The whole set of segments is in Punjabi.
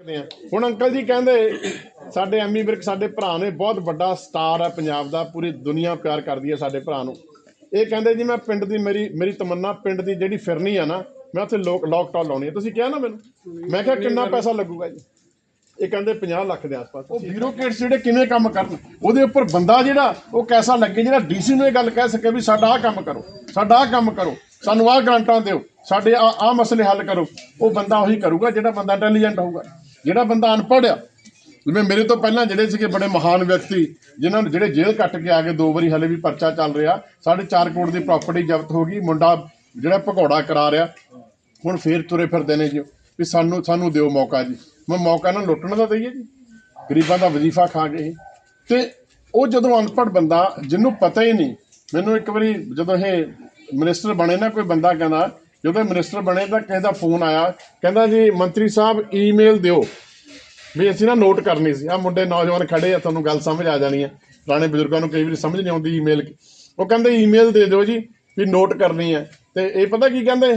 ਸਕਦੇ ਆ ਹੁਣ ਅੰਕਲ ਜੀ ਕਹਿੰਦੇ ਸਾਡੇ ਐਮੀ ਵਿਰਕ ਸਾਡੇ ਭਰਾ ਨੇ ਬਹੁਤ ਵੱਡਾ ਸਟਾਰ ਹੈ ਪੰਜਾਬ ਦਾ, ਪੂਰੀ ਦੁਨੀਆ ਪਿਆਰ ਕਰਦੀ ਹੈ ਸਾਡੇ ਭਰਾ ਨੂੰ। ਇਹ ਕਹਿੰਦੇ ਜੀ, ਮੈਂ ਪਿੰਡ ਦੀ ਮੇਰੀ ਮੇਰੀ ਤਮੰਨਾ, ਪਿੰਡ ਦੀ ਜਿਹੜੀ ਫਿਰਨੀ ਆ ਨਾ, ਮੈਂ ਉੱਥੇ ਲੋਕ ਲੋਕਟਾਊਨ ਲਾਉਣੀ ਹੈ। ਤੁਸੀਂ ਕਿਹਾ ਨਾ ਮੈਨੂੰ? ਮੈਂ ਕਿਹਾ ਕਿੰਨਾ ਪੈਸਾ ਲੱਗੂਗਾ ਜੀ? ਇਹ ਕਹਿੰਦੇ 50 ਲੱਖ ਦੇ ਆਸ-ਪਾਸ। ਉਹ ਬਿਊਰੋਕਰੇਟਸ ਜਿਹੜੇ ਕਿਵੇਂ ਕੰਮ ਕਰਨ? ਉਹਦੇ ਉੱਪਰ ਬੰਦਾ ਜਿਹੜਾ, ਉਹ ਕੈਸਾ ਲੱਗੇ? ਜਿਹੜਾ ਡੀਸੀ ਨੂੰ ਇਹ ਗੱਲ ਕਹਿ ਸਕੇ ਵੀ ਸਾਡਾ ਆਹ ਕੰਮ ਕਰੋ, ਸਾਡਾ ਆਹ ਕੰਮ ਕਰੋ, ਸਾਨੂੰ ਆਹ ਗ੍ਰਾਂਟਾਂ ਦਿਓ, ਸਾਡੇ ਆ, ਆਹ ਮਸਲੇ ਹੱਲ ਕਰੋ, ਉਹ ਬੰਦਾ ਉਹੀ ਕਰੂਗਾ ਜਿਹੜਾ ਬੰਦਾ ਇੰਟੈਲੀਜੈਂਟ ਹੋਊਗਾ। ਜਿਹੜਾ ਬੰਦਾ ਅਨਪੜ੍ਹ ਆ, ਜਿਵੇਂ ਮੇਰੇ ਤੋਂ ਪਹਿਲਾਂ ਜਿਹੜੇ ਸੀਗੇ ਬੜੇ ਮਹਾਨ ਵਿਅਕਤੀ, ਜਿਨ੍ਹਾਂ ਨੂੰ ਜਿਹੜੇ ਜੇਲ੍ਹ ਕੱਟ ਕੇ ਆ ਗਏ ਦੋ ਵਾਰੀ ਹਲੇ ਵੀ ਪਰਚਾ ਚੱਲ ਰਿਹਾ, ਸਾਢੇ ਚਾਰ ਕਰੋੜ ਦੀ ਪ੍ਰਾਪਰਟੀ ਜ਼ਬਤ ਹੋ ਗਈ, ਮੁੰਡਾ ਜਿਹੜਾ ਭਗੌੜਾ ਕਰਾ ਰਿਹਾ, ਹੁਣ ਫੇਰ ਤੁਰੇ ਫਿਰਦੇ ਨੇ ਜੀ ਵੀ ਸਾਨੂੰ ਸਾਨੂੰ ਦਿਓ ਮੌਕਾ ਜੀ। ਮੈਂ ਮੌਕਾ ਨਾ ਲੁੱਟਣ ਦਾ ਦਈਏ ਜੀ। ਗਰੀਬਾਂ ਦਾ ਵਜ਼ੀਫਾ ਖਾ ਗਏ ਇਹ। ਤੇ ਉਹ ਜਦੋਂ ਅਨਪੜ੍ਹ ਬੰਦਾ, ਜਿਹਨੂੰ ਪਤਾ ਹੀ ਨਹੀਂ, ਮੈਨੂੰ ਇੱਕ ਵਾਰੀ ਜਦੋਂ ਇਹ ਮਿਨਿਸਟਰ ਬਣੇ ਨਾ, ਕੋਈ ਬੰਦਾ ਕਹਿੰਦਾ ਜਦੋਂ ਮਿਨਿਸਟਰ ਬਣੇ ਤਾਂ ਕਿਸੇ ਦਾ ਫੋਨ ਆਇਆ। ਕਹਿੰਦਾ ਜੀ, ਮੰਤਰੀ ਸਾਹਿਬ ਈਮੇਲ ਦਿਓ। ਵੀ ਅਸੀਂ ਨਾ ਨੋਟ ਕਰਨੀ ਸੀ। ਆ ਮੁੰਡੇ ਨੌਜਵਾਨ ਖੜੇ ਆ, ਤੁਹਾਨੂੰ ਗੱਲ ਸਮਝ ਆ ਜਾਣੀ ਆ। ਪੁਰਾਣੇ ਬਜ਼ੁਰਗਾਂ ਨੂੰ ਕਈ ਵਾਰੀ ਸਮਝ ਨਹੀਂ ਆਉਂਦੀ ਈਮੇਲ ਉਹ ਕਹਿੰਦੇ ਈਮੇਲ ਦੇ ਦਿਓ ਜੀ, ਵੀ ਨੋਟ ਕਰਨੀ ਹੈ ਤੇ ਇਹ ਪਤਾ ਕੀ ਕਹਿੰਦੇ?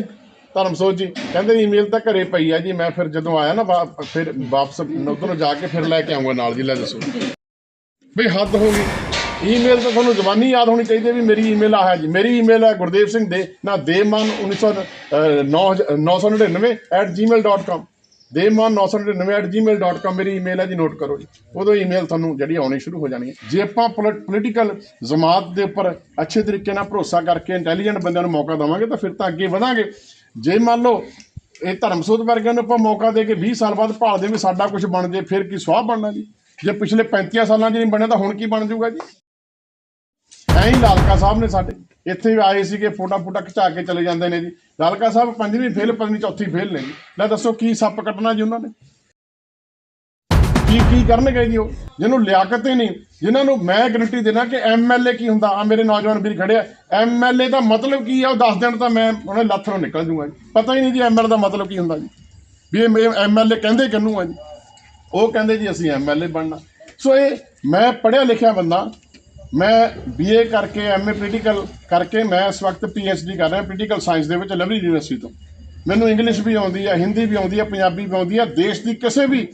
ਧਰਮਸੋਤ ਜੀ, ਕਹਿੰਦੇ ਈਮੇਲ ਤਾਂ ਘਰੇ ਪਈ ਆ ਜੀ, ਮੈਂ ਫਿਰ ਜਦੋਂ ਆਇਆ ਨਾ, ਵਾ- ਫਿਰ ਵਾਪਸ ਉਧਰੋਂ ਜਾ ਕੇ ਫਿਰ ਲੈ ਕੇ ਆਉਂਗਾ ਨਾਲ ਜੀ, ਲੈ ਦੱਸੋ। ਬਈ ਹੱਦ ਹੋ ਗਈ। ਈਮੇਲ ਤਾਂ ਤੁਹਾਨੂੰ ਜ਼ਬਾਨੀ ਯਾਦ ਹੋਣੀ ਚਾਹੀਦੀ ਹੈ ਵੀ ਮੇਰੀ ਈਮੇਲ ਆ ਹੈ ਜੀ। ਮੇਰੀ ਈਮੇਲ ਹੈ ਗੁਰਦੇਵ ਸਿੰਘ ਦੇ, ਨਾ ਦੇਵਮਨ 1999@gmail.com ਦੇਵਮਨ 999@gmail.com ਮੇਰੀ ਈਮੇਲ ਹੈ ਜੀ, ਨੋਟ ਕਰੋ ਜੀ। ਉਦੋਂ ਈਮੇਲ ਤੁਹਾਨੂੰ ਜਿਹੜੀ ਆਉਣੀ ਸ਼ੁਰੂ ਹੋ ਜਾਣੀ ਹੈ। ਜੇ ਆਪਾਂ ਪੋਲੀਟੀਕਲ ਜਮਾਤ ਦੇ ਉੱਪਰ ਅੱਛੇ ਤਰੀਕੇ ਨਾਲ ਭਰੋਸਾ ਕਰਕੇ ਇੰਟੈਲੀਜੈਂਟ ਬੰਦਿਆਂ ਨੂੰ ਮੌਕਾ ਦੇਵਾਂਗੇ, ਤਾਂ ਫਿਰ ਤਾਂ ਅੱਗੇ ਵਧਾਂਗੇ। ਜੇ ਮੰਨ ਲਓ ਇਹ ਧਰਮਸੋਤ ਵਰਗਿਆਂ ਨੂੰ ਆਪਾਂ ਮੌਕਾ ਦੇ ਕੇ 20 ਸਾਲ ਬਾਅਦ ਭਾਲਦੇ ਵੀ ਸਾਡਾ ਕੁਝ ਬਣ ਜੇ, ਫਿਰ ਕੀ ਸਵਾਹ ਬਣਨਾ ਜੀ? ਜੇ ਪਿਛਲੇ 35 ਸਾਲਾਂ 'ਚ ਨਹੀਂ ਬਣਿਆ, ਤਾਂ ਹੁਣ ਕੀ ਬਣ ਜਾਊਗਾ ਜੀ? ਐਂ ਹੀ ਲਾਲਕਾ ਸਾਹਿਬ ਨੇ ਸਾਡੇ, ਇੱਥੇ ਵੀ ਆਏ ਸੀਗੇ, ਫੋਟਾ ਫੋਟਾ ਖਿਚਾ ਕੇ ਚਲੇ ਜਾਂਦੇ ਨੇ ਜੀ। ਲਾਲਕਾ ਸਾਹਿਬ ਪੰਜਵੀਂ ਫੇਲ ਪੰਜਵੀਂ ਚੌਥੀ ਫੇਲ ਨੇ ਜੀ। ਲੈ ਦੱਸੋ, ਕੀ ਸੱਪ ਕੱਟਣਾ ਜੀ ਉਹਨਾਂ ਨੇ? ਕੀ ਕੀ ਕਰਨਗੇ ਜੀ ਉਹ? ਜਿਹਨੂੰ ਲਿਆਕਤ ਹੀ ਨਹੀਂ ਜਿਨ੍ਹਾਂ ਨੂੰ ਮੈਂ ਗਰੰਟੀ ਦੇਣਾ ਕਿ ਐਮਐਲਏ ਕੀ ਹੁੰਦਾ? ਆ ਮੇਰੇ ਨੌਜਵਾਨ ਵੀਰ ਖੜੇ ਆ। ਐਮਐਲਏ ਦਾ ਮਤਲਬ ਕੀ ਆ? ਉਹ ਦੱਸ ਦੇਣ ਤਾਂ ਮੈਂ ਉਹਨੇ ਲੱਥ ਨੂੰ ਨਿਕਲ ਜੂਗਾ ਜੀ। ਪਤਾ ਹੀ ਨਹੀਂ ਜੀ ਐਮਐਲਏ ਦਾ ਮਤਲਬ ਕੀ ਹੁੰਦਾ ਜੀ। ਵੀ ਇਹ ਐਮਐਲਏ ਕਹਿੰਦੇ ਕਿਹਨੂੰ ਆ ਜੀ? ਉਹ ਕਹਿੰਦੇ ਜੀ ਅਸੀਂ ਐਮਐਲਏ ਬਣਨਾ। ਸੋ ਇਹ ਮੈਂ ਪੜ੍ਹਿਆ ਲਿਖਿਆ ਬੰਦਾ ਮੈਂ ਬੀਏ ਕਰਕੇ ਐਮਏ ਪੋਲੀਟੀਕਲ ਕਰਕੇ ਮੈਂ ਇਸ ਵਕਤ ਪੀਐਚਡੀ ਕਰ ਰਿਹਾ ਪੋਲੀਟੀਕਲ ਸਾਇੰਸ ਦੇ ਵਿੱਚ ਲਵਲੀ ਯੂਨੀਵਰਸਿਟੀ ਤੋਂ। ਮੈਨੂੰ ਇੰਗਲਿਸ਼ ਵੀ ਆਉਂਦੀ ਹੈ ਹਿੰਦੀ ਵੀ ਆਉਂਦੀ ਹੈ ਪੰਜਾਬੀ ਵੀ ਆਉਂਦੀ ਹੈ, ਦੇਸ਼ ਦੀ ਕਿਸੇ ਵੀ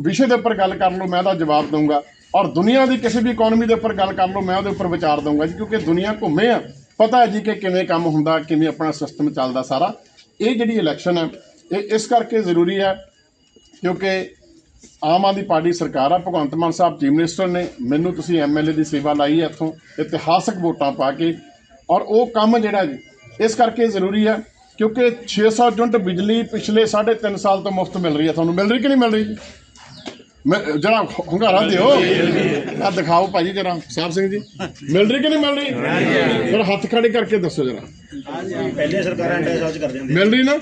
ਵਿਸ਼ੇ ਦੇ ਉੱਪਰ ਗੱਲ ਕਰ ਲਓ ਮੈਂ ਉਹਦਾ ਜਵਾਬ ਦਊਂਗਾ ਔਰ ਦੁਨੀਆ ਦੀ ਕਿਸੇ ਵੀ ਇਕਨੋਮੀ ਦੇ ਉੱਪਰ ਗੱਲ ਕਰ ਲਓ ਮੈਂ ਉਹਦੇ ਉੱਪਰ ਵਿਚਾਰ ਦਊਂਗਾ ਜੀ, ਕਿਉਂਕਿ ਦੁਨੀਆ ਘੁੰਮੇ ਆ, ਪਤਾ ਹੈ ਜੀ ਕਿ ਕਿਵੇਂ ਕੰਮ ਹੁੰਦਾ, ਕਿਵੇਂ ਆਪਣਾ ਸਿਸਟਮ ਚੱਲਦਾ ਸਾਰਾ। ਇਹ ਜਿਹੜੀ ਇਲੈਕਸ਼ਨ ਹੈ, ਇਹ ਇਸ ਕਰਕੇ ਜ਼ਰੂਰੀ ਹੈ, ਕਿਉਂਕਿ ਆਮ ਆਦਮੀ ਪਾਰਟੀ ਸਰਕਾਰ ਆ, ਭਗਵੰਤ ਮਾਨ ਸਾਹਿਬ ਚੀਫ ਮਿਨਿਸਟਰ ਨੇ, ਮੈਨੂੰ ਤੁਸੀਂ ਐਮਐਲਏ ਦੀ ਸੇਵਾ ਲਾਈ ਹੈ ਇੱਥੋਂ, ਇਤਿਹਾਸਕ ਵੋਟਾਂ ਪਾ ਕੇ, ਔਰ ਉਹ ਕੰਮ ਜਿਹੜਾ ਜੀ, ਇਸ ਕਰਕੇ ਜ਼ਰੂਰੀ ਹੈ, ਕਿਉਂਕਿ 600 ਯੂਨਿਟ ਬਿਜਲੀ ਪਿਛਲੇ 3.5 ਸਾਲ ਤੋਂ ਮੁਫਤ ਮਿਲ ਰਹੀ ਹੈ, ਤੁਹਾਨੂੰ ਮਿਲ ਰਹੀ ਕਿ ਨਹੀਂ ਮਿਲ ਰਹੀ ਜੀ? ਮੈਂ ਜਰਾ ਹੰਗਾਰਾ ਦਿਓ। ਆ ਦਿਖਾਓ ਭਾਜੀ ਜਰਾ ਸਾਹਿਬ ਸਿੰਘ ਜੀ। ਮਿਲ ਰਹੀ ਕਿ ਨਹੀਂ ਮਿਲ ਰਹੀ? ਫਿਰ ਹੱਥ ਖੜੇ ਕਰਕੇ ਦੱਸੋ ਜਰਾ। ਪਹਿਲੇ ਸਰਕਾਰਾਂ ਇੰਡੀਆ ਸਾਜ ਕਰ ਦਿੰਦੇ। ਮਿਲ ਰਹੀ ਨਾ?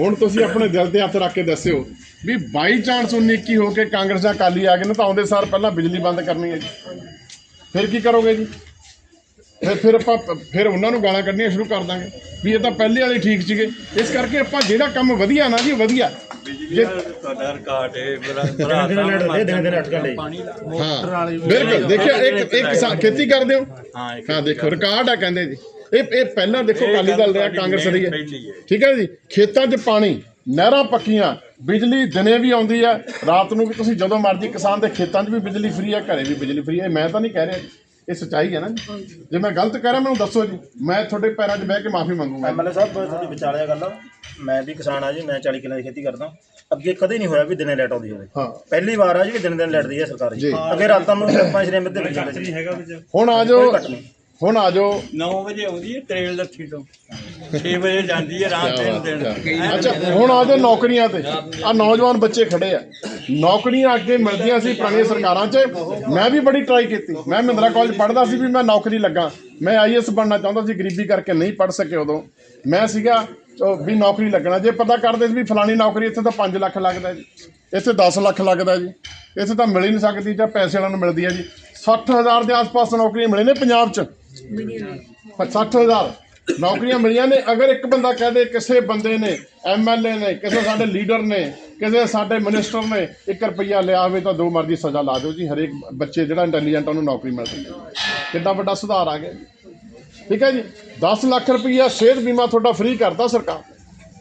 ਹੁਣ ਤੁਸੀਂ ਆਪਣੇ ਦਿਲ ਤੇ ਹੱਥ ਰੱਖ ਕੇ ਦੱਸਿਓ ਵੀ ਬਾਈ ਚਾਂਸ 19 ਕੀ ਹੋ ਕੇ ਕਾਂਗਰਸ ਜਾਂ ਅਕਾਲੀ ਆ ਗਏ ਨੇ ਤਾਂ ਆਉਂਦੇ ਸਾਰ ਪਹਿਲਾਂ ਬਿਜਲੀ ਬੰਦ ਕਰਨੀ ਹੈ ਜੀ। ਫਿਰ ਕੀ ਕਰੋਗੇ ਜੀ? ਫਿਰ ਫਿਰ ਆਪਾਂ ਫਿਰ ਉਹਨਾਂ ਨੂੰ ਗਾਲਾਂ ਕੱਢਣੀਆਂ ਸ਼ੁਰੂ ਕਰ ਦਾਂਗੇ ਵੀ ਇਹ ਤਾਂ ਪਹਿਲੇ ਵਾਲੇ ਠੀਕ ਸੀਗੇ। ਇਸ ਕਰਕੇ ਆਪਾਂ ਜਿਹੜਾ ਕੰਮ ਵਧੀਆ ਨਾ ਜੀ ਵਧੀਆ। ਜੇ ਤੁਹਾਡਾ ਰਿਕਾਰਡ ਹੈ ਹਾਂ ਬਿਲਕੁਲ। ਦੇਖਿਓ ਇੱਕ ਇੱਕ ਕਿਸਾਨ ਖੇਤੀ ਕਰਦੇ ਹੋ? ਹਾਂ ਦੇਖੋ ਰਿਕਾਰਡ ਆ ਕਹਿੰਦੇ ਜੀ। ਇਹ ਇਹ ਪਹਿਲਾਂ ਦੇਖੋ ਅਕਾਲੀ ਦਲ ਰਿਹਾ ਕਾਂਗਰਸ ਰਹੀ ਹੈ। ਠੀਕ ਹੈ ਜੀ? ਖੇਤਾਂ 'ਚ ਪਾਣੀ ਨਹਿਰਾਂ ਪੱਕੀਆਂ ਬਿਜਲੀ ਦਿਨੇ ਵੀ ਆਉਂਦੀ ਹੈ ਰਾਤ ਨੂੰ ਵੀ ਤੁਸੀਂ ਜਦੋਂ ਮਰਜ਼ੀ ਕਿਸਾਨ ਦੇ ਖੇਤਾਂ 'ਚ ਵੀ ਬਿਜਲੀ ਫ੍ਰੀ ਹੈ ਘਰੇ ਵੀ ਬਿਜਲੀ ਫ੍ਰੀ ਹੈ ਮੈਂ ਤਾਂ ਨਹੀਂ ਕਹਿ ਰਿਹਾ ਇਹ ਸੱਚਾਈ ਹੈ ਨਾ ਜੀ। ਜੇ ਮੈਂ ਗਲਤ ਕਹਿ ਰਿਹਾ ਮੈਨੂੰ ਦੱਸੋ ਜੀ। ਮੈਂ ਤੁਹਾਡੇ ਪੈਰਾਂ 'ਚ ਬਹਿ ਕੇ ਮਾਫੀ ਮੰਗੂੰਗਾ ਐਮਐਲਏ ਸਾਹਿਬ ਤੁਹਾਡੀ ਵਿਚਾਲਿਆ ਗੱਲ। ਮੈਂ ਵੀ ਕਿਸਾਨ ਆ ਜੀ ਮੈਂ 40 ਕਿੱਲੇ ਦੀ ਖੇਤੀ ਕਰਦਾ। ਅੱਗੇ ਕਦੇ ਨਹੀਂ ਹੋਇਆ ਵੀ ਦਿਨੇ ਲੈਟ ਆਉਂਦੀ ਹੋਵੇ। ਹਾਂ। ਪਹਿਲੀ ਵਾਰ ਆ ਜੀ ਕਿ ਦਿਨ ਦਿਨ ਲੈਟ ਦੀ ਹੈ ਸਰਕਾਰ ਜੀ। ਜੀ। ਅੱਗੇ ਰਾਤਾਂ ਨੂੰ ਆਪਾਂ ਸ਼੍ਰੀ ਦੇ ਵਿੱਚ ਸੀ ਹੁਣ ਆ ਜਾਓ ਹੁਣ ਆ ਜਾਓ। 9 ਵਜੇ ਆਉਂਦੀ ਹੈ ਟ੍ਰੇਨ ਲੱਥੀ ਤੋਂ। 6 ਵਜੇ ਜਾਂਦੀ ਹੈ ਰਾਤ ਦਿਨ। ਦਿਨ। ਅੱਛਾ ਹੁਣ ਆ ਜਾਓ ਨੌਕਰੀਆਂ ਤੇ। ਆ ਨੌਜਵਾਨ ਬੱਚੇ ਖੜੇ ਆ। ਨੌਕਰੀਆਂ ਅੱਗੇ ਮਿਲਦੀਆਂ ਸੀ ਪੁਰਾਣੀਆਂ ਸਰਕਾਰਾਂ 'ਚ। ਮੈਂ ਵੀ ਬੜੀ ਟਰਾਈ ਕੀਤੀ। ਮੈਂ ਮਹਿੰਦਰਾ ਕਾਲਜ ਪੜ੍ਹਦਾ ਸੀ ਵੀ ਮੈਂ ਨੌਕਰੀ ਲੱਗਾ। ਮੈਂ ਆਈਐਸ ਬਣਨਾ ਚਾਹੁੰਦਾ ਸੀ ਗਰੀਬੀ ਕਰਕੇ ਨਹੀਂ ਪੜ੍ਹ ਸਕੇ ਉਦੋਂ। ਮੈਂ ਸੀਗਾ ਉਹ ਵੀ ਨੌਕਰੀ ਲੱਗਣਾ। ਜੇ ਪਤਾ ਕਰਦੇ ਸੀ ਵੀ ਫਲਾਣੀ ਨੌਕਰੀ ਇੱਥੇ ਤਾਂ 5 ਲੱਖ ਲੱਗਦਾ ਜੀ। ਇੱਥੇ 10 ਲੱਖ ਲੱਗਦਾ ਜੀ। ਇੱਥੇ ਤਾਂ ਮਿਲ ਹੀ ਨਹੀਂ ਸਕਦੀ ਜਾਂ ਪੈਸੇ ਵਾਲਿਆਂ ਨੂੰ ਮਿਲਦੀ ਹੈ ਜੀ। 60000 ਦੇ ਆਸ-ਪਾਸ ਨੌਕਰੀਆਂ ਮਿਲੇ ਨੇ ਪੰਜਾਬ 'ਚ। 60000 ਨੌਕਰੀਆਂ ਮਿਲੀਆਂ ਨੇ। ਅਗਰ ਇੱਕ ਬੰਦਾ ਕਹਿ ਦੇ ਕਿਸੇ ਬੰਦੇ ਨੇ ਐਮਐਲਏ ਨੇ, ਕਿਸੇ ਸਾਡੇ ਲੀਡਰ ਨੇ, ਕਿਸੇ ਸਾਡੇ ਮਿਨਿਸਟਰ ਨੇ 1 ਰੁਪਈਆ ਲਿਆ ਹੋਵੇ ਤਾਂ ਦੋ ਮਰਜ਼ੀ ਸਜ਼ਾ ਲਾ ਦਿਓ ਜੀ। ਹਰੇਕ ਬੱਚੇ ਜਿਹੜਾ ਇੰਟੈਲੀਜੈਂਟ ਉਹਨੂੰ ਨੌਕਰੀ ਮਿਲ ਸਕਦੀ ਹੈ ਕਿੰਨਾ ਵੱਡਾ ਸੁਧਾਰ ਆ ਗਿਆ ਜੀ। ਠੀਕ ਹੈ ਜੀ? 10 ਲੱਖ ਰੁਪਈਆ ਸਿਹਤ ਬੀਮਾ ਤੁਹਾਡਾ ਫ੍ਰੀ ਕਰਤਾ ਸਰਕਾਰ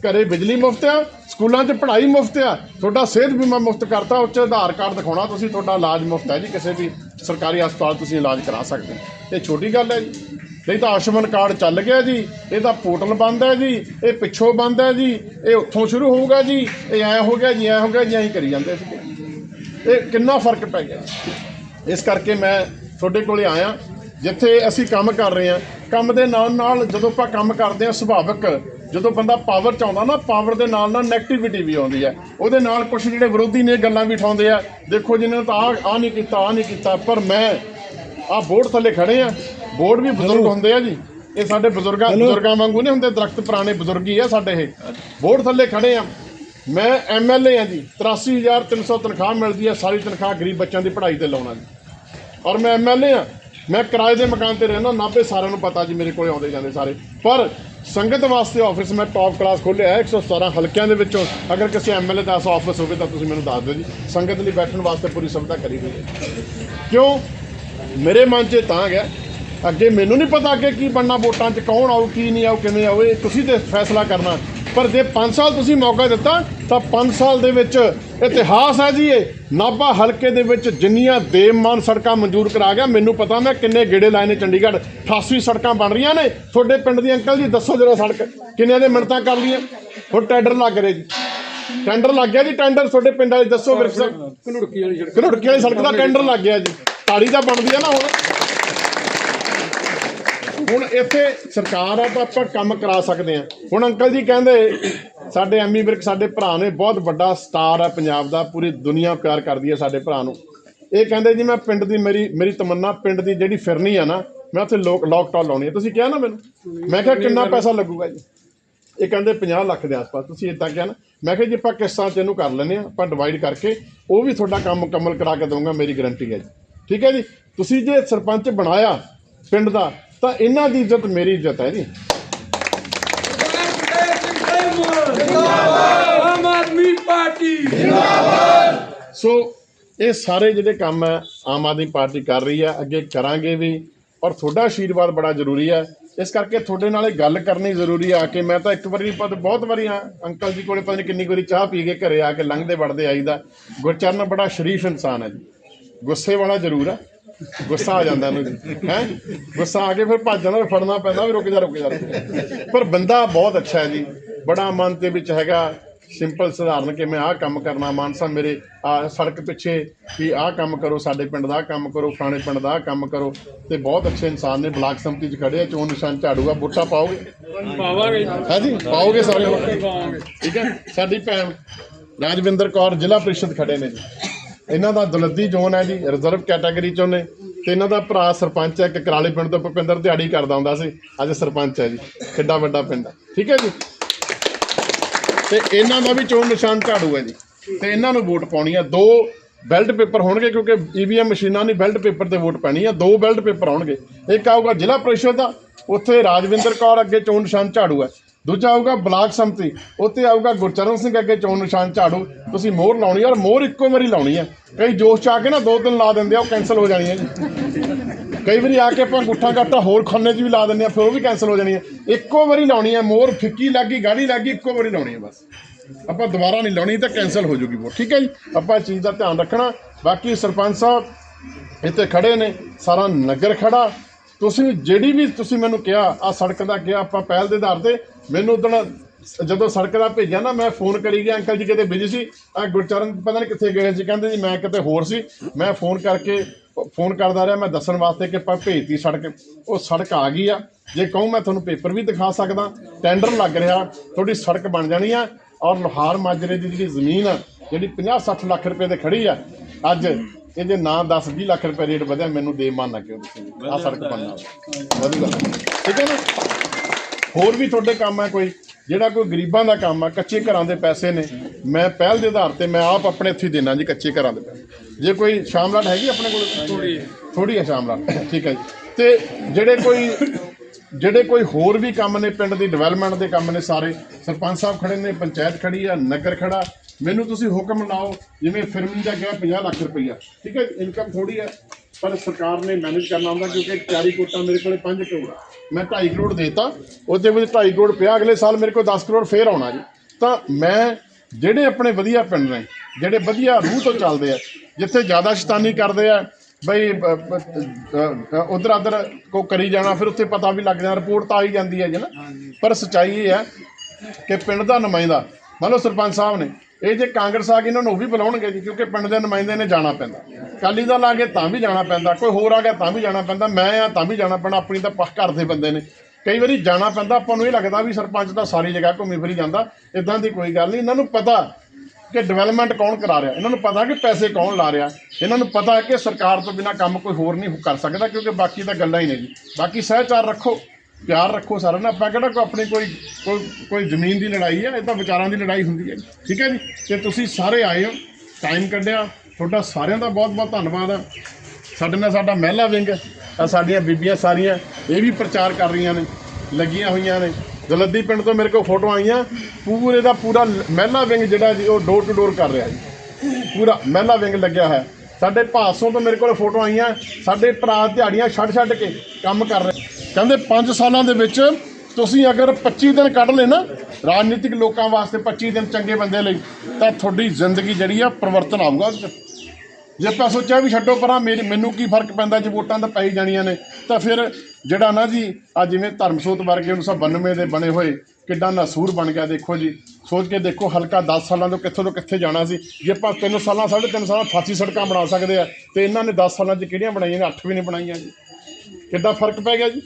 ਘਰੇ ਬਿਜਲੀ ਮੁਫਤ ਆ, ਸਕੂਲਾਂ 'ਚ ਪੜ੍ਹਾਈ ਮੁਫਤ ਆ, ਤੁਹਾਡਾ ਸਿਹਤ ਬੀਮਾ ਮੁਫਤ ਕਰਤਾ, ਉੱਚ ਆਧਾਰ ਕਾਰਡ ਦਿਖਾਉਣਾ ਤੁਸੀਂ, ਤੁਹਾਡਾ ਇਲਾਜ ਮੁਫਤ ਹੈ ਜੀ। ਕਿਸੇ ਵੀ ਸਰਕਾਰੀ ਹਸਪਤਾਲ ਤੁਸੀਂ ਇਲਾਜ ਕਰਾ ਸਕਦੇ ਹੋ। ਇਹ ਛੋਟੀ ਗੱਲ ਹੈ ਜੀ। ਨਹੀਂ ਤਾਂ ਆਯੁਸ਼ਮਾਨ ਕਾਰਡ ਚੱਲ ਗਿਆ ਜੀ ਇਹਦਾ ਪੋਰਟਲ ਬੰਦ ਹੈ ਜੀ, ਇਹ ਪਿੱਛੋਂ ਬੰਦ ਹੈ ਜੀ, ਇਹ ਉੱਥੋਂ ਸ਼ੁਰੂ ਹੋਊਗਾ ਜੀ, ਇਹ ਐ ਹੋ ਗਿਆ ਜੀ, ਐ ਹੋ ਗਿਆ ਜੀ, ਐਂ ਕਰੀ ਜਾਂਦੇ ਸੀ। ਇਹ ਕਿੰਨਾ ਫ਼ਰਕ ਪੈ ਗਿਆ। ਇਸ ਕਰਕੇ ਮੈਂ ਤੁਹਾਡੇ ਕੋਲੇ ਆਇਆ, ਜਿੱਥੇ ਅਸੀਂ ਕੰਮ ਕਰ ਰਹੇ ਹਾਂ। ਕੰਮ ਦੇ ਨਾਲ ਨਾਲ ਜਦੋਂ ਆਪਾਂ ਕੰਮ ਕਰਦੇ ਹਾਂ ਸੁਭਾਵਿਕ, ਜਦੋਂ ਬੰਦਾ ਪਾਵਰ ਚ ਆਉਂਦਾ ਨਾ ਪਾਵਰ ਦੇ ਨਾਲ ਨਾਲ ਨੈਗੇਟਿਵਿਟੀ ਵੀ ਆਉਂਦੀ ਹੈ। ਉਹਦੇ ਨਾਲ ਕੁਝ ਜਿਹੜੇ ਵਿਰੋਧੀ ਨੇ ਗੱਲਾਂ ਵੀ ਉਠਾਉਂਦੇ ਆ, ਦੇਖੋ ਜਿਹਨਾਂ ਨੇ ਤਾਂ ਆ ਆ ਨਹੀਂ ਕੀਤਾ ਆ ਨਹੀਂ ਕੀਤਾ, ਪਰ ਮੈਂ ਆ ਬੋਰਡ ਥੱਲੇ ਖੜੇ ਆ ਬੋਰਡ ਵੀ ਬਜ਼ੁਰਗ ਹੁੰਦੇ ਆ ਜੀ। ਇਹ ਸਾਡੇ ਬਜ਼ੁਰਗਾਂ ਬਜ਼ੁਰਗਾਂ ਵਾਂਗੂ ਨਹੀਂ ਹੁੰਦੇ ਦਰਖਤ ਪੁਰਾਣੇ ਬਜ਼ੁਰਗ ਹੀ ਆ ਸਾਡੇ ਇਹ। ਬੋਰਡ ਥੱਲੇ ਖੜੇ ਆ। ਮੈਂ ਐਮਐਲਏ ਆ ਜੀ। 83300 ਤਨਖਾਹ ਮਿਲਦੀ ਹੈ ਸਾਰੀ ਤਨਖਾਹ ਗਰੀਬ ਬੱਚਿਆਂ ਦੀ ਪੜ੍ਹਾਈ ਤੇ ਲਾਉਣਾ ਜੀ ਔਰ ਮੈਂ ਐਮਐਲਏ ਆ। ਮੈਂ ਕਿਰਾਏ ਦੇ ਮਕਾਨ ਤੇ ਰਹਿਣਾ ਨਾਭੇ ਸਾਰਿਆਂ ਨੂੰ ਪਤਾ ਜੀ ਮੇਰੇ ਕੋਲੇ ਆਉਂਦੇ ਜਾਂਦੇ ਸਾਰੇ। ਪਰ ਸੰਗਤ ਵਾਸਤੇ ਆਫਿਸ ਮੈਂ ਟੌਪ ਕਲਾਸ ਖੋਲ੍ਹਿਆ ਹੈ 117 ਹਲਕਿਆਂ ਦੇ ਵਿੱਚੋਂ। ਅਗਰ ਕਿਸੇ ਐਮਐਲਏ ਦਾ ਆਫਿਸ ਹੋਵੇ ਤਾਂ ਤੁਸੀਂ ਮੈਨੂੰ ਦੱਸ ਦਿਓ ਜੀ। ਸੰਗਤ ਲਈ ਬੈਠਣ ਵਾਸਤੇ ਪੂਰੀ ਸੁਵਿਧਾ ਕਰੀ ਹੋਈ ਹੈ। ਕਿਉਂ? ਮੇਰੇ ਮਨ 'ਚ ਤਾਂ ਗਿਆ ਅੱਗੇ ਮੈਨੂੰ ਨਹੀਂ ਪਤਾ ਅੱਗੇ ਕੀ ਬਣਨਾ ਵੋਟਾਂ 'ਚ ਕੌਣ ਆਊ ਕੀ ਨਹੀਂ ਆਊ ਕਿਵੇਂ ਆਊ ਇਹ ਤੁਸੀਂ ਤੇ ਫੈਸਲਾ ਕਰਨਾ। ਪਰ ਜੇ 5 ਸਾਲ ਤੁਸੀਂ ਮੌਕਾ ਦਿੱਤਾ ਤਾਂ 5 ਸਾਲ ਦੇ ਵਿੱਚ ਇਤਿਹਾਸ ਹੈ ਜੀ ਇਹ। ਨਾਭਾ ਹਲਕੇ ਦੇ ਵਿੱਚ ਜਿੰਨੀਆਂ ਦੇਵਮਾਨ ਸੜਕਾਂ ਮਨਜ਼ੂਰ ਕਰਾ ਗਿਆ ਮੈਨੂੰ ਪਤਾ ਮੈਂ ਕਿੰਨੇ ਗੇੜੇ ਲਾਏ ਨੇ ਚੰਡੀਗੜ੍ਹ। 88 ਸੜਕਾਂ ਬਣ ਰਹੀਆਂ ਨੇ। ਤੁਹਾਡੇ ਪਿੰਡ ਦੀ ਅੰਕਲ ਜੀ ਦੱਸੋ ਜਰਾ ਸੜਕ ਕਿੰਨਿਆਂ ਦੇ ਮਿੰਟਾਂ ਕਰ ਲਈਆਂ? ਹੁਣ ਟੈਂਡਰ ਲੱਗ ਰਹੇ ਜੀ। ਟੈਂਡਰ ਲੱਗ ਗਿਆ ਜੀ ਟੈਂਡਰ ਤੁਹਾਡੇ ਪਿੰਡ ਵਾਲੇ ਦੱਸੋ ਮੇਰੇ ਸਾਹਿਬ ਕਨੁੜਕੀ ਵਾਲੀ ਸੜਕ। ਘਨੁੜਕੀ ਵਾਲੀ ਸੜਕ ਦਾ ਟੈਂਡਰ ਲੱਗ ਗਿਆ ਜੀ। ਤਾੜੀ ਤਾਂ ਬਣਦੀ ਆ ਨਾ ਹੁਣ। ਹੁਣ ਇੱਥੇ ਸਰਕਾਰ ਆ ਤਾਂ ਆਪਾਂ ਕੰਮ ਕਰਾ ਸਕਦੇ ਆ ਹੁਣ ਅੰਕਲ ਜੀ ਕਹਿੰਦੇ, ਸਾਡੇ ਐਮੀ ਵਿਰਕ ਸਾਡੇ ਭਰਾ ਨੇ ਬਹੁਤ ਵੱਡਾ ਸਟਾਰ ਆ ਪੰਜਾਬ ਦਾ, ਪੂਰੀ ਦੁਨੀਆ ਪਿਆਰ ਕਰਦੀ ਹੈ ਸਾਡੇ ਭਰਾ ਨੂੰ। ਇਹ ਕਹਿੰਦੇ ਜੀ, ਮੈਂ ਪਿੰਡ ਦੀ ਮੇਰੀ ਮੇਰੀ ਤਮੰਨਾ, ਪਿੰਡ ਦੀ ਜਿਹੜੀ ਫਿਰਨੀ ਆ ਨਾ, ਮੈਂ ਉੱਥੇ ਲੋਕ ਲੋਕਟਾਊਨ ਲਾਉਣੀ ਹੈ ਤੁਸੀਂ ਕਿਹਾ ਨਾ ਮੈਨੂੰ? ਮੈਂ ਕਿਹਾ ਕਿੰਨਾ ਪੈਸਾ ਲੱਗੂਗਾ ਜੀ? ਇਹ ਕਹਿੰਦੇ 50 ਲੱਖ ਦੇ ਆਸ-ਪਾਸ। ਤੁਸੀਂ ਇਦਾਂ ਕਿਹਾ ਨਾ। ਮੈਂ ਕਿਹਾ ਜੀ, ਆਪਾਂ ਕਿਸ਼ਤਾਂ 'ਚ ਇਹਨੂੰ ਕਰ ਲੈਂਦੇ ਆ ਆਪਾਂ ਡਿਵਾਈਡ ਕਰਕੇ, ਉਹ ਵੀ ਤੁਹਾਡਾ ਕੰਮ ਮੁਕੰਮਲ ਕਰਾ ਕੇ ਦਊਂਗਾ, ਮੇਰੀ ਗਾਰੰਟੀ ਹੈ ਜੀ। ਠੀਕ ਹੈ ਜੀ? ਤੁਸੀਂ ਜੇ ਸਰਪੰਚ ਬਣਾਇਆ ਪਿੰਡ ਦਾ ਤਾਂ ਇਹਨਾਂ ਦੀ ਇੱਜ਼ਤ ਮੇਰੀ ਇੱਜ਼ਤ ਹੈ ਜੀ। ਆਮ ਆਦਮੀ ਪਾਰਟੀ। ਸੋ ਇਹ ਸਾਰੇ ਜਿਹੜੇ ਕੰਮ ਹੈ ਆਮ ਆਦਮੀ ਪਾਰਟੀ ਕਰ ਰਹੀ ਹੈ ਅੱਗੇ ਕਰਾਂਗੇ ਵੀ ਔਰ ਤੁਹਾਡਾ ਆਸ਼ੀਰਵਾਦ ਬੜਾ ਜ਼ਰੂਰੀ ਹੈ। ਇਸ ਕਰਕੇ ਤੁਹਾਡੇ ਨਾਲ ਇਹ ਗੱਲ ਕਰਨੀ ਜ਼ਰੂਰੀ ਆ ਕਿ ਮੈਂ ਤਾਂ ਇੱਕ ਵਾਰੀ ਪਤਾ ਬਹੁਤ ਵਾਰੀ ਆ ਅੰਕਲ ਜੀ ਕੋਲੇ ਪਤਾ ਨਹੀਂ ਕਿੰਨੀ ਵਾਰੀ ਚਾਹ ਪੀ ਕੇ ਘਰੇ ਆ ਕੇ ਲੰਘਦੇ ਵੜਦੇ ਆਈਦਾ। ਗੁਰਚਰਨ ਬੜਾ ਸ਼ਰੀਫ ਇਨਸਾਨ ਹੈ ਜੀ। ਗੁੱਸੇ ਵਾਲਾ ਜ਼ਰੂਰ ਆ ਗੁੱਸਾ ਆ ਜਾਂਦਾ ਇਹਨੂੰ ਹੈ? ਗੁੱਸਾ ਆ ਕੇ ਫਿਰ ਭੱਜ ਜਾਂਦਾ ਫੜਨਾ ਪੈਂਦਾ ਵੀ ਰੁਕ ਜਾ ਰੁਕ ਜਾ। ਪਰ ਬੰਦਾ ਬਹੁਤ ਅੱਛਾ ਹੈ ਜੀ। ਬੜਾ ਮਨ ਦੇ ਵਿੱਚ ਹੈਗਾ। ਸਿੰਪਲ ਸਧਾਰਨ ਕਿ ਮੈਂ ਆਹ ਕੰਮ ਕਰਨਾ ਮਾਨਸਾ ਮੇਰੇ ਆ ਸੜਕ ਪਿੱਛੇ ਵੀ ਆਹ ਕੰਮ ਕਰੋ ਸਾਡੇ ਪਿੰਡ ਦਾ ਕੰਮ ਕਰੋ ਫਲਾਣੇ ਪਿੰਡ ਦਾ ਕੰਮ ਕਰੋ। ਤੇ ਬਹੁਤ ਅੱਛੇ ਇਨਸਾਨ ਨੇ ਬਲਾਕ ਸੰਮਤੀ 'ਚ ਖੜੇ ਆ ਚੋਣ ਨਿਸ਼ਾਨ ਝਾੜੂਗਾ ਵੋਟਾਂ ਪਾਓਗੇ? ਪਾਵਾਂਗੇ। ਹੈ ਜੀ? ਪਾਓਗੇ ਸਾਰੇ? ਠੀਕ ਹੈ? ਸਾਡੀ ਭੈਣ ਰਾਜਵਿੰਦਰ ਕੌਰ ਜ਼ਿਲ੍ਹਾ ਪ੍ਰੀਸ਼ਦ ਖੜੇ ਨੇ ਜੀ। ਇਹਨਾਂ ਦਾ ਦਲੱਦੀ ਜ਼ੋਨ ਹੈ ਜੀ ਰਿਜ਼ਰਵ ਕੈਟਾਗਰੀ ਚੋਂ ਨੇ ਤੇ ਇਹਨਾਂ ਦਾ ਭਰਾ ਸਰਪੰਚ ਹੈ, ਇੱਕ ਕਰਾਲੇ ਪਿੰਡ ਤੋਂ ਭੁਪਿੰਦਰ ਦਿਹਾੜੀ ਕਰਦਾ ਹੁੰਦਾ ਸੀ। ਅੱਜ ਸਰਪੰਚ ਹੈ ਜੀ ਕਿੱਡਾ ਵੱਡਾ ਪਿੰਡ ਹੈ। ਠੀਕ ਹੈ ਜੀ? ਤੇ ਇਹਨਾਂ ਦਾ ਵੀ ਚੋਣ ਨਿਸ਼ਾਨ ਝਾੜੂ ਹੈ ਜੀ। ਤੇ ਇਹਨਾਂ ਨੂੰ ਵੋਟ ਪਾਉਣੀ ਹੈ। ਦੋ ਬੈਲਟ ਪੇਪਰ ਹੋਣਗੇ ਕਿਉਂਕਿ ਈਵੀਐਮ ਮਸ਼ੀਨਾਂ ਨਹੀਂ, ਬੈਲਟ ਪੇਪਰ ਤੇ ਵੋਟ ਪੈਣੀ ਹੈ। ਦੋ ਬੈਲਟ ਪੇਪਰ ਆਉਣਗੇ। ਇੱਕ ਆਊਗਾ ਜ਼ਿਲ੍ਹਾ ਪ੍ਰੀਸ਼ਦ ਦਾ, ਉੱਥੇ ਰਾਜਵਿੰਦਰ ਕੌਰ ਅੱਗੇ ਚੋਣ ਨਿਸ਼ਾਨ ਝਾੜੂ ਹੈ। ਦੂਜਾ ਆਊਗਾ ਬਲਾਕ ਸੰਮਤੀ, ਉੱਥੇ ਆਊਗਾ ਗੁਰਚਰਨ ਸਿੰਘ ਅੱਗੇ ਚੋਣ ਨਿਸ਼ਾਨ ਝਾੜੂ। ਤੁਸੀਂ ਮੋਹਰ ਲਾਉਣੀ ਹੈ ਔਰ ਮੋਹਰ ਇੱਕੋ ਵਾਰੀ ਲਾਉਣੀ ਹੈ। ਕਈ ਜੋਸ਼ ਚ ਆ ਕੇ ਨਾ ਦੋ ਤਿੰਨ ਲਾ ਦਿੰਦੇ ਆ, ਉਹ ਕੈਨਸਲ ਹੋ ਜਾਣੀ ਹੈ ਜੀ। ਕਈ ਵਾਰੀ ਆ ਕੇ ਆਪਾਂ ਗੁੱਠਾ ਘਾਟਾ ਹੋਰ ਖਾਨੇ 'ਚ ਵੀ ਲਾ ਦਿੰਦੇ ਆ, ਫਿਰ ਉਹ ਵੀ ਕੈਨਸਲ ਹੋ ਜਾਣੀ ਹੈ। ਇੱਕੋ ਵਾਰੀ ਲਾਉਣੀ ਹੈ ਮੋਹਰ, ਫਿੱਕੀ ਲੱਗੀ ਗਾੜੀ ਲੱਗੀ, ਇੱਕੋ ਵਾਰੀ ਲਾਉਣੀ ਹੈ ਬਸ। ਆਪਾਂ ਦੁਬਾਰਾ ਨਹੀਂ ਲਾਉਣੀ, ਤਾਂ ਕੈਨਸਲ ਹੋ ਜੂਗੀ ਵੋਟ ਠੀਕ ਹੈ ਜੀ? ਆਪਾਂ ਚੀਜ਼ ਦਾ ਧਿਆਨ ਰੱਖਣਾ। ਬਾਕੀ ਸਰਪੰਚ ਸਾਹਿਬ ਇੱਥੇ ਖੜੇ ਨੇ, ਸਾਰਾ ਨਗਰ ਖੜਾ। ਤੁਸੀਂ ਜਿਹੜੀ ਵੀ ਤੁਸੀਂ ਮੈਨੂੰ ਕਿਹਾ ਆ ਸੜਕ ਦਾ ਕਿਹਾ, ਆਪਾਂ ਪਹਿਲ ਦੇ ਆਧਾਰ ਤੇ ਮੈਨੂੰ ਉਦੋਂ ਜਦੋਂ ਸੜਕ ਦਾ ਭੇਜਿਆ ਨਾ, ਮੈਂ ਫੋਨ ਕਰੀ ਗਿਆ, ਅੰਕਲ ਜੀ ਕਿਤੇ ਬਿਜ਼ੀ ਸੀ। ਆ ਗੁਰਚਰਨ, ਪਤਾ ਨਹੀਂ ਕਿੱਥੇ ਗਏ ਸੀ, ਕਹਿੰਦੇ ਜੀ ਮੈਂ ਕਿਤੇ ਹੋਰ ਸੀ। ਮੈਂ ਫੋਨ ਕਰਕੇ, ਫੋਨ ਕਰਦਾ ਰਿਹਾ, ਮੈਂ ਦੱਸਣ ਵਾਸਤੇ ਕਿ ਆਪਾਂ ਭੇਜਤੀ ਸੜਕ। ਉਹ ਸੜਕ ਆ ਗਈ ਆ। ਜੇ ਕਹੂੰ ਮੈਂ ਤੁਹਾਨੂੰ ਪੇਪਰ ਵੀ ਦਿਖਾ ਸਕਦਾ। ਟੈਂਡਰ ਲੱਗ ਰਿਹਾ। ਤੁਹਾਡੀ ਸੜਕ ਬਣ ਜਾਣੀ ਆ। ਔਰ ਲੋਹਾਰ ਮਾਜਰੇ ਦੀ ਜਿਹੜੀ ਜ਼ਮੀਨ ਆ, ਜਿਹੜੀ 50 60 ਲੱਖ ਰੁਪਏ ਤੇ ਖੜੀ ਆ, ਅੱਜ ਇਹਦੇ ਨਾਂ 10 20 ਲੱਖ ਰੁਪਏ ਰੇਟ ਵਧਿਆ ਮੈਨੂੰ ਦੇ ਮੰਨ ਨਾ ਕਿਉਂ ਤੁਸੀਂ? ਆ ਸੜਕ ਬਣਨਾ। ਵਧੀਆ ਠੀਕ ਹੈ ਨਾ? ਹੋਰ ਵੀ ਤੁਹਾਡੇ ਕੰਮ ਹੈ ਕੋਈ? ਜਿਹੜਾ ਕੋਈ ਗਰੀਬਾਂ ਦਾ ਕੰਮ ਆ ਕੱਚੇ ਘਰਾਂ ਦੇ ਪੈਸੇ ਨੇ। ਮੈਂ ਪਹਿਲ ਦੇ ਆਧਾਰ ਤੇ ਮੈਂ ਆਪ ਆਪਣੇ ਇੱਥੇ ਦੇਣਾ ਜੀ ਕੱਚੇ ਘਰਾਂ ਦੇ ਪੈਸੇ। ਜੇ ਕੋਈ ਸ਼ਾਮਲਾਟ ਹੈਗੀ ਆਪਣੇ ਕੋਲ? ਥੋੜੀ ਥੋੜੀ ਹੈ ਸ਼ਾਮਲਾਟ। ਠੀਕ ਹੈ ਜੀ। ਤੇ ਜਿਹੜੇ ਕੋਈ ਜਿਹੜੇ ਕੋਈ ਹੋਰ ਵੀ ਕੰਮ ਨੇ, ਪਿੰਡ ਦੀ ਡਿਵੈਲਪਮੈਂਟ ਦੇ ਕੰਮ ਨੇ ਸਾਰੇ, ਸਰਪੰਚ ਸਾਹਿਬ ਖੜੇ ਨੇ, ਪੰਚਾਇਤ ਖੜੀ ਆ, ਨਗਰ ਖੜਾ। ਮੈਨੂੰ ਤੁਸੀਂ ਹੁਕਮ ਲਾਓ, ਜਿਵੇਂ ਫਿਰਮੀ ਦਾ ਗਿਆ 50 ਲੱਖ ਰੁਪਈਆ। ਠੀਕ ਹੈ ਇਨਕਮ ਥੋੜੀ ਹੈ ਪਰ ਸਰਕਾਰ ਨੇ ਮੈਨੇਜ ਕਰਨਾ ਹੁੰਦਾ, ਕਿਉਂਕਿ ਚਾਰੀ ਕੋਟਾਂ ਮੇਰੇ ਕੋਲੇ 5 ਕਰੋੜ ਮੈਂ 2.5 ਕਰੋੜ ਦੇਤਾ, ਉਹਦੇ ਵਿੱਚ 2.5 ਕਰੋੜ ਪਿਆ, ਅਗਲੇ ਸਾਲ ਮੇਰੇ ਕੋਲ 10 ਕਰੋੜ ਫੇਰ ਆਉਣਾ ਜੀ। ਤਾਂ ਮੈਂ ਜਿਹੜੇ ਆਪਣੇ ਵਧੀਆ ਪਿੰਡ ਨੇ, ਜਿਹੜੇ ਵਧੀਆ ਰੂਹ ਤੋਂ ਚੱਲਦੇ ਆ, ਜਿੱਥੇ ਜ਼ਿਆਦਾ ਸ਼ੈਤਾਨੀ ਕਰਦੇ ਆ ਬਈ ਉਧਰ ਉਧਰ ਕੋ ਕਰੀ ਜਾਣਾ ਫਿਰ ਉੱਥੇ ਪਤਾ ਵੀ ਲੱਗ ਜਾਣਾ ਰਿਪੋਰਟ ਤਾਂ ਆ ਹੀ ਜਾਂਦੀ ਹੈ ਜੀ ਨਾ। ਪਰ ਸਚਾਈ ਇਹ ਹੈ ਕਿ ਪਿੰਡ ਦਾ ਨੁਮਾਇੰਦਾ ਮੰਨ ਲਓ ਸਰਪੰਚ ਸਾਹਿਬ ਨੇ ਇਹ ਜੇ ਕਾਂਗਰਸ ਆ ਗਈ ਇਹਨਾਂ ਨੂੰ ਉਹ ਵੀ ਬੁਲਾਉਣਗੇ ਜੀ ਕਿਉਂਕਿ ਪਿੰਡ ਦੇ ਨੁਮਾਇੰਦੇ ਨੇ ਜਾਣਾ ਪੈਂਦਾ। ਕਾਲੀ ਦਲ ਆ ਗਏ ਤਾਂ ਵੀ ਜਾਣਾ ਪੈਂਦਾ ਕੋਈ ਹੋਰ ਆ ਗਿਆ ਤਾਂ ਵੀ ਜਾਣਾ ਪੈਂਦਾ ਮੈਂ ਆ ਤਾਂ ਵੀ ਜਾਣਾ ਪੈਣਾ ਆਪਣੀ ਤਾਂ ਪੱਖ ਘਰ ਦੇ ਬੰਦੇ ਨੇ। ਕਈ ਵਾਰੀ ਜਾਣਾ ਪੈਂਦਾ ਆਪਾਂ ਨੂੰ ਇਹ ਲੱਗਦਾ ਵੀ ਸਰਪੰਚ ਤਾਂ ਸਾਰੀ ਜਗ੍ਹਾ ਘੁੰਮੀ ਫਿਰੀ ਜਾਂਦਾ ਇਦਾਂ ਦੀ ਕੋਈ ਗੱਲ ਨਹੀਂ ਇਹਨਾਂ ਨੂੰ ਪਤਾ ਕਿ ਡਿਵੈਲਪਮੈਂਟ ਕੌਣ ਕਰਾ ਰਿਹਾ? ਇਹਨਾਂ ਨੂੰ ਪਤਾ ਕਿ ਪੈਸੇ ਕੌਣ ਲਾ ਰਿਹਾ? ਇਹਨਾਂ ਨੂੰ ਪਤਾ ਕਿ ਸਰਕਾਰ ਤੋਂ ਬਿਨਾ ਕੰਮ ਕੋਈ ਹੋਰ ਨਹੀਂ ਕਰ ਸਕਦਾ ਕਿਉਂਕਿ ਬਾਕੀ ਤਾਂ ਗੱਲਾਂ ਹੀ ਨੇ ਜੀ। ਬਾਕੀ ਸਹਿਚਾਰ ਰੱਖੋ, ਪਿਆਰ ਰੱਖੋ ਸਾਰਿਆਂ ਨਾਲ। ਆਪਾਂ ਕਿਹੜਾ ਕੋਈ ਆਪਣੀ ਕੋਈ ਕੋਈ ਕੋਈ ਜ਼ਮੀਨ ਦੀ ਲੜਾਈ ਹੈ ਇਹ ਤਾਂ ਵਿਚਾਰਾਂ ਦੀ ਲੜਾਈ ਹੁੰਦੀ ਹੈ ਠੀਕ ਹੈ ਜੀ? ਤੇ ਤੁਸੀਂ ਸਾਰੇ ਆਏ ਹੋ ਟਾਈਮ ਕੱਢਿਆ। ਤੁਹਾਡਾ ਸਾਰਿਆਂ ਦਾ ਬਹੁਤ ਬਹੁਤ ਧੰਨਵਾਦ ਹੈ ਸਾਡੇ ਨਾਲ ਸਾਡਾ ਮਹਿਲਾ ਵਿੰਗ ਆ, ਸਾਡੀਆਂ ਬੀਬੀਆਂ ਸਾਰੀਆਂ ਇਹ ਵੀ ਪ੍ਰਚਾਰ ਕਰ ਰਹੀਆਂ ਨੇ, ਲੱਗੀਆਂ ਹੋਈਆਂ ਨੇ। ਜਲੱਦੀ ਪਿੰਡ ਤੋਂ ਮੇਰੇ ਕੋਲ ਫੋਟੋ ਆਈਆਂ। ਪੂਰੇ ਦਾ ਪੂਰਾ ਲ- ਮਹਿਲਾ ਵਿੰਗ ਜਿਹੜਾ ਜੀ, ਉਹ ਡੋਰ ਟੂ ਡੋਰ ਕਰ ਰਿਹਾ ਜੀ। ਪੂਰਾ ਮਹਿਲਾ ਵਿੰਗ ਲੱਗਿਆ ਹੈ ਸਾਡੇ ਭਾਸੋਂ ਤੋਂ ਮੇਰੇ ਕੋਲ ਫੋਟੋ ਆਈਆਂ। ਸਾਡੇ ਭਰਾ ਦਿਹਾੜੀਆਂ ਛੱਡ ਛੱਡ ਕੇ ਕੰਮ ਕਰ ਰਹੇ। ਕਹਿੰਦੇ 5 ਸਾਲਾਂ ਦੇ ਵਿੱਚ ਤੁਸੀਂ ਅਗਰ 25 ਦਿਨ ਕੱਢ ਲਏ ਨਾ, ਰਾਜਨੀਤਿਕ ਲੋਕਾਂ ਵਾਸਤੇ 25 ਦਿਨ ਚੰਗੇ ਬੰਦੇ ਲਈ, ਤਾਂ ਤੁਹਾਡੀ ਜ਼ਿੰਦਗੀ ਜਿਹੜੀ ਆ ਪਰਿਵਰਤਨ ਆਊਗਾ ਜੇ ਆਪਾਂ ਸੋਚਿਆ ਵੀ ਛੱਡੋ ਪਰਾਂ, ਮੇਰੇ ਮੈਨੂੰ ਕੀ ਫ਼ਰਕ ਪੈਂਦਾ, ਜੇ ਵੋਟਾਂ ਤਾਂ ਪਈ ਜਾਣੀਆਂ ਨੇ, ਤਾਂ ਫਿਰ ਜਿਹੜਾ ਨਾ ਜੀ ਆ ਜਿਵੇਂ ਧਰਮਸੋਤ ਵਰਗੇ 1992 ਦੇ ਬਣੇ ਹੋਏ, ਕਿੱਡਾ ਨਸੂਰ ਬਣ ਗਿਆ ਦੇਖੋ ਜੀ। ਸੋਚ ਕੇ ਦੇਖੋ ਹਲਕਾ 10 ਸਾਲਾਂ ਤੋਂ ਕਿੱਥੋਂ ਤੋਂ ਕਿੱਥੇ ਜਾਣਾ ਸੀ। ਜੇ ਆਪਾਂ 3 ਸਾਲਾਂ 3.5 ਸਾਲਾਂ 88 ਸੜਕਾਂ ਬਣਾ ਸਕਦੇ ਆ, ਤੇ ਇਹਨਾਂ ਨੇ 10 ਸਾਲਾਂ 'ਚ ਕਿਹੜੀਆਂ ਬਣਾਈਆਂ ਨੇ? 8 ਵੀ ਨਹੀਂ ਬਣਾਈਆਂ ਜੀ। ਕਿੱਡਾ ਫ਼ਰਕ ਪੈ ਗਿਆ ਜੀ।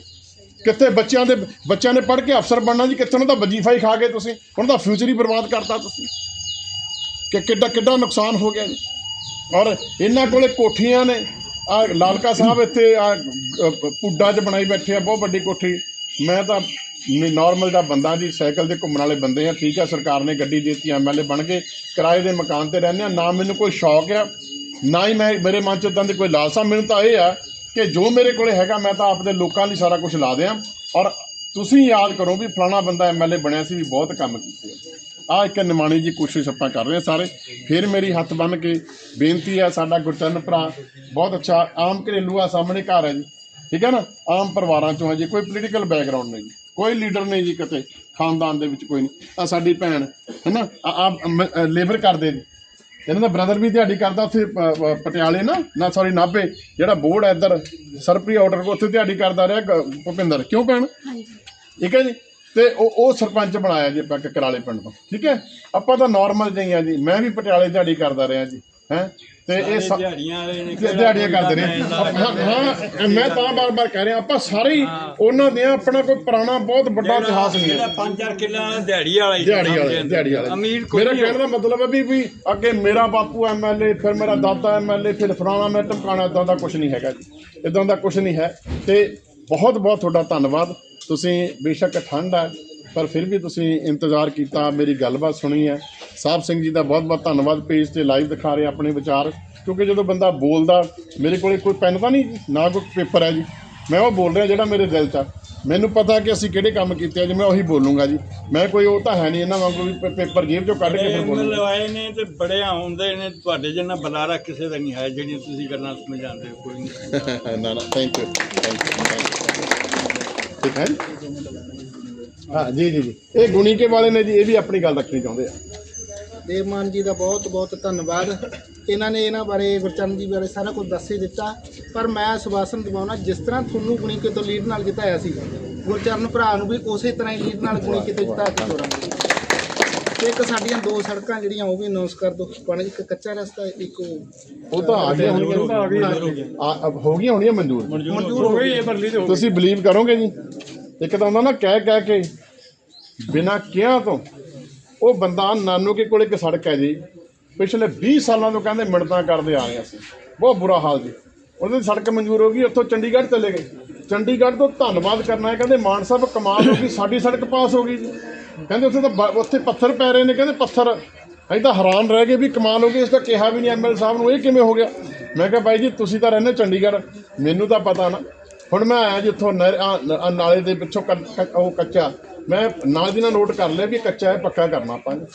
ਕਿੱਥੇ ਬੱਚਿਆਂ ਦੇ, ਬੱਚਿਆਂ ਨੇ ਪੜ੍ਹ ਕੇ ਅਫਸਰ ਬਣਨਾ ਜੀ, ਕਿੱਥੇ ਉਹਨਾਂ ਦਾ ਵਜੀਫਾ ਹੀ ਖਾ ਗਏ ਤੁਸੀਂ। ਉਹਨਾਂ ਦਾ ਫਿਊਚਰ ਹੀ ਬਰਬਾਦ ਕਰਤਾ ਤੁਸੀਂ। ਕਿ ਕਿੱਡਾ ਕਿੱਡਾ ਨੁਕਸਾਨ ਹੋ ਗਿਆ ਜੀ। ਔਰ ਇਹਨਾਂ ਕੋਲੇ ਕੋਠੀਆਂ ਨੇ। ਆ ਲਾਲਕਾ ਸਾਹਿਬ ਇੱਥੇ ਆ ਪੁੱਡਾ 'ਚ ਬਣਾਈ ਬੈਠੇ ਆ, ਬਹੁਤ ਵੱਡੀ ਕੋਠੀ। ਮੈਂ ਤਾਂ ਨਾਰਮਲ ਦਾ ਬੰਦਾ ਜੀ, ਸਾਈਕਲ ਤੇ ਘੁੰਮਣ ਵਾਲੇ ਬੰਦੇ ਆ, ਠੀਕ ਆ, ਸਰਕਾਰ ਨੇ ਗੱਡੀ ਦੇ ਦਿੱਤੀ ਐਮਐਲਏ ਬਣ ਕੇ, ਕਿਰਾਏ ਦੇ ਮਕਾਨ ਤੇ ਰਹਿੰਦੇ ਆ, ਨਾ ਮੈਨੂੰ ਕੋਈ ਸ਼ੌਕ ਆ, ਨਾ ਹੀ ਮੈਂ, ਮੇਰੇ ਮਨ 'ਚ ਉਦਾਂ ਦੀ ਕੋਈ ਲਾਲਸਾ, ਮੈਨੂੰ ਤਾਂ ਇਹ ਆ ਕਿ ਜੋ ਮੇਰੇ ਕੋਲੇ ਹੈਗਾ, ਮੈਂ ਤਾਂ ਆਪਦੇ ਲੋਕਾਂ ਲਈ ਸਾਰਾ ਕੁਝ ਲਾ ਦਿਆਂ। ਔਰ ਤੁਸੀਂ ਯਾਦ ਕਰੋ ਵੀ ਫਲਾਣਾ ਬੰਦਾ ਐਮਐਲਏ ਬਣਿਆ ਸੀ, ਵੀ ਬਹੁਤ ਕੰਮ ਕੀਤੇ ਆ ਇੱਕ ਨਿਮਾਣੀ ਜੀ ਕੋਸ਼ਿਸ਼ ਆਪਾਂ ਕਰ ਰਹੇ ਹਾਂ ਸਾਰੇ। ਫਿਰ ਮੇਰੀ ਹੱਥ ਬੰਨ ਕੇ ਬੇਨਤੀ ਹੈ ਸਾਡਾ ਗੁਰਚਰਨ ਭਰਾ ਬਹੁਤ ਅੱਛਾ ਆਮ ਘਰੇਲੂ ਆ ਸਾਹਮਣੇ ਘਰ ਹੈ ਜੀ। ਠੀਕ ਹੈ ਨਾ? ਆਮ ਪਰਿਵਾਰਾਂ ਚੋਂ ਹੈ ਜੀ ਕੋਈ ਪੋਲੀਟੀਕਲ ਬੈਕਗ੍ਰਾਉਂਡ ਨਹੀਂ ਜੀ ਕੋਈ ਲੀਡਰ ਨਹੀਂ ਜੀ ਕਿਤੇ ਖਾਨਦਾਨ ਦੇ ਵਿੱਚ ਕੋਈ ਨਹੀਂ। ਆ ਸਾਡੀ ਭੈਣ ਹੈ ਨਾ? ਆ ਲੇਬਰ ਕਰਦੇ ਜੀ ਇਹਨਾਂ ਦਾ ਬ੍ਰਦਰ ਵੀ ਦਿਹਾੜੀ ਕਰਦਾ ਉੱਥੇ ਪਟਿਆਲੇ ਨਾ? ਨਾ ਸੌਰੀ ਨਾਭੇ ਜਿਹੜਾ ਬੋਰਡ ਹੈ ਇੱਧਰ ਸਰਪ੍ਰੀ ਆਰਡਰ ਕੋ ਉੱਥੇ ਦਿਹਾੜੀ ਕਰਦਾ ਰਿਹਾ ਭੁਪਿੰਦਰ। ਕਿਉਂ ਭੈਣ? ਠੀਕ ਹੈ ਜੀ? ਤੇ ਉਹ ਉਹ ਸਰਪੰਚ ਬਣਾਇਆ ਜੀ ਆਪਾਂ ਕਰਾਲੇ ਪਿੰਡ ਤੋਂ ਠੀਕ ਹੈ? ਆਪਾਂ ਤਾਂ ਨਾਰਮਲ ਜਿਹੀ ਆ ਜੀ। ਮੈਂ ਵੀ ਪਟਿਆਲੇ ਦਿਹਾੜੀ ਕਰਦਾ ਰਿਹਾ ਜੀ ਹੈ? ਤੇ ਇਹ ਸ- ਦਿਹਾੜੀਆਂ ਵਾਲੇ ਨੇ ਦਿ- ਦਿਹਾੜੀਆਂ ਕਰਦੇ ਨੇ ਹਾਂ ਮੈਂ ਤਾਂ ਬਾਰ-ਬਾਰ ਕਹਿ ਰਿਹਾ ਆਪਾਂ ਸਾਰੇ ਹੀ ਉਹਨਾਂ ਦੇ ਆਪਣਾ ਕੋਈ ਪੁਰਾਣਾ ਬਹੁਤ ਵੱਡਾ ਇਤਿਹਾਸ ਨਹੀਂ ਜਿਹੜਾ ਹੈ। 5-4 ਕਿੱਲਾ ਦਿਹਾੜੀ ਵਾਲਾ ਹੀ ਦਿਹਾੜੀ ਵਾਲੇ ਦਿਹਾੜੀ ਵਾਲੇ। ਅਮੀਰ ਕੋਈ ਮੇਰਾ ਨਹੀਂ ਕਹਿਣ ਦਾ ਮਤਲਬ ਹੈ ਵੀ ਵੀ ਅੱਗੇ ਮੇਰਾ ਬਾਪੂ ਐਮਐਲਏ ਫਿਰ ਮੇਰਾ ਦਾਦਾ ਐਮਐਲਏ ਫਿਰ ਫਲਾਣਾ ਮੈਂ ਟਮਕਾਣਾ ਇਦਾਂ ਦਾ ਕੁਝ ਨਹੀਂ ਹੈਗਾ ਜੀ। ਇਦਾਂ ਦਾ ਕੁਝ ਨਹੀਂ ਹੈ। ਤੇ ਬਹੁਤ ਬਹੁਤ ਤੁਹਾਡਾ ਧੰਨਵਾਦ। ਤੁਸੀਂ ਬੇਸ਼ੱਕ ਠੰਡ ਹੈ ਪਰ ਫਿਰ ਵੀ ਤੁਸੀਂ ਇੰਤਜ਼ਾਰ ਕੀਤਾ ਮੇਰੀ ਗੱਲਬਾਤ ਸੁਣੀ ਹੈ। ਸਾਹਿਬ ਸਿੰਘ ਜੀ ਦਾ ਬਹੁਤ ਬਹੁਤ ਧੰਨਵਾਦ ਪੇਜ ਤੇ ਲਾਈਵ ਦਿਖਾ ਰਹੇ ਆਪਣੇ ਵਿਚਾਰ ਕਿਉਂਕਿ ਜਦੋਂ ਬੰਦਾ ਬੋਲਦਾ ਮੇਰੇ ਕੋਲੇ ਕੋਈ ਪੈਨ ਤਾਂ ਨਹੀਂ ਨਾ ਕੋਈ ਪੇਪਰ ਹੈ ਜੀ। ਮੈਂ ਉਹ ਬੋਲ ਰਿਹਾ ਜਿਹੜਾ ਮੇਰੇ ਦਿਲ 'ਚ ਆ। ਮੈਨੂੰ ਪਤਾ ਕਿ ਅਸੀਂ ਕਿਹੜੇ ਕੰਮ ਕੀਤੇ ਆ ਜੀ ਮੈਂ ਉਹੀ ਬੋਲੂੰਗਾ ਜੀ। ਮੈਂ ਕੋਈ ਉਹ ਤਾਂ ਹੈ ਨਹੀਂ ਇਹਨਾਂ ਵਾਂਗੂ ਵੀ ਪੇਪਰ ਜੇਬ ਚੋਂ ਕੱਢ ਕੇ ਫਿਰ ਬੋਲੂੰਗਾ। ਆਏ ਨੇ ਤੇ ਬੜੇ ਆਉਂਦੇ ਨੇ ਤੁਹਾਡੇ ਜਿੰਨਾ ਬੁਲਾਰਾ ਕਿਸੇ ਦਾ ਨਹੀਂ ਹੈ ਜਿਹੜੀਆਂ ਤੁਸੀਂ ਗੱਲਾਂ ਸਮਝਾਉਂਦੇ ਹੋ ਕੋਈ ਨਹੀਂ। ਨਾ ਨਾ ਥੈਂਕ ਯੂ ਥੈਂਕ ਯੂ ਠੀਕ ਹੈ ਜੀ? ਹਾਂ, ਜੀ ਜੀ ਜੀ। ਇਹ ਗੁਣੀਕੇ ਵਾਲੇ ਨੇ ਜੀ, ਇਹ ਵੀ ਆਪਣੀ ਗੱਲ ਰੱਖਣੀ ਚਾਹੁੰਦੇ ਆ। ਦੇਵਮਾਨ ਜੀ ਦਾ ਬਹੁਤ ਬਹੁਤ ਧੰਨਵਾਦ। ਇਹਨਾਂ ਨੇ ਇਹਨਾਂ ਬਾਰੇ, ਗੁਰਚਰਨ ਜੀ ਬਾਰੇ ਸਾਰਾ ਕੁਝ ਦੱਸ ਹੀ ਦਿੱਤਾ। ਪਰ ਮੈਂ ਸੁਭਾਸ਼ਣ ਦਿਵਾਉਣਾ, ਜਿਸ ਤਰ੍ਹਾਂ ਤੁਹਾਨੂੰ ਗੁਣੀਕੇ ਤੋਂ ਲੀਡ ਨਾਲ ਜਿਤਾਇਆ ਸੀ, ਗੁਰਚਰਨ ਭਰਾ ਨੂੰ ਵੀ ਉਸੇ ਤਰ੍ਹਾਂ ਹੀ ਲੀਡ ਨਾਲ ਗੁਣੀਕੇ ਤੋਂ ਜਿਤਾ ਕੇ ਤੋਰਾਂਗੇ ਤੇ ਇੱਕ ਸਾਡੀਆਂ ਦੋ ਸੜਕਾਂ ਜਿਹੜੀਆਂ ਉਹ ਵੀ ਅਨਾਉਂਸ ਕਰ ਦਿਓ। ਬਣ ਇੱਕ ਕੱਚਾ ਰਸਤਾ ਇੱਕ ਉਹ ਉਹ ਤਾਂ ਆ ਗਿਆ ਹੋਣੀਆਂ ਆ ਆ- ਹੋ ਗਈਆਂ ਹੋਣੀਆਂ ਮਨਜ਼ੂਰ? ਮਨਜ਼ੂਰ ਹੋ ਗਈ। ਤੁਸੀਂ ਬਲੀਵ ਕਰੋਗੇ ਜੀ? ਇੱਕ ਤਾਂ ਹੁੰਦਾ ਨਾ ਕਹਿ ਕਹਿ ਕੇ ਬਿਨਾ ਕਿਹਾ ਤੋਂ। ਉਹ ਬੰਦਾ ਨਾਨੂ ਕੇ ਕੋਲ ਇੱਕ ਸੜਕ ਹੈ ਜੀ। ਪਿਛਲੇ 20 ਸਾਲਾਂ ਤੋਂ ਕਹਿੰਦੇ ਮਿੰਟਾਂ ਕਰਦੇ ਆ ਰਹੇ ਅਸੀਂ। ਬਹੁਤ ਬੁਰਾ ਹਾਲ ਜੀ। ਉਹਨਾਂ ਦੀ ਸੜਕ ਮਨਜ਼ੂਰ ਹੋ ਗਈ ਉੱਥੋਂ ਚੰਡੀਗੜ੍ਹ ਚਲੇ ਗਏ। ਚੰਡੀਗੜ੍ਹ ਤੋਂ ਧੰਨਵਾਦ ਕਰਨਾ ਹੈ ਕਹਿੰਦੇ ਮਾਨ ਸਾਹਿਬ ਕਮਾਲ ਹੋ ਗਈ ਸਾਡੀ ਸੜਕ ਪਾਸ ਹੋ ਗਈ ਜੀ। ਕਹਿੰਦੇ ਉੱਥੇ ਤਾਂ ਬ- ਉੱਥੇ ਪੱਥਰ ਪੈ ਰਹੇ ਨੇ, ਕਹਿੰਦੇ ਪੱਥਰ। ਅਸੀਂ ਤਾਂ ਹੈਰਾਨ ਰਹਿ ਗਏ ਵੀ ਕਮਾਲ ਹੋ ਗਈ, ਇਸ ਤਾਂ ਕਿਹਾ ਵੀ ਨਹੀਂ ਐਮਐਲ ਸਾਹਿਬ ਨੂੰ, ਇਹ ਕਿਵੇਂ ਹੋ ਗਿਆ? ਮੈਂ ਕਿਹਾ ਬਾਈ ਜੀ, ਤੁਸੀਂ ਤਾਂ ਰਹਿੰਦੇ ਚੰਡੀਗੜ੍ਹ, ਮੈਨੂੰ ਤਾਂ ਪਤਾ ਨਾ। ਹੁਣ ਮੈਂ ਆਇਆ ਜਿੱਥੋਂ ਨਹਿਰ- ਆਹ, ਨ- ਨਾਲੇ ਦੇ ਪਿੱਛੋਂ ਕੱਚ- ਕੱਚ- ਉਹ ਕੱਚਾ। ਮੈਂ ਨਾਲ ਦੀ ਨਾਲ ਨੋਟ ਕਰ ਲਿਆ ਵੀ ਇਹ ਕੱਚਾ ਹੈ, ਪੱਕਾ ਕਰਨਾ ਆਪਾਂ। ਨੇ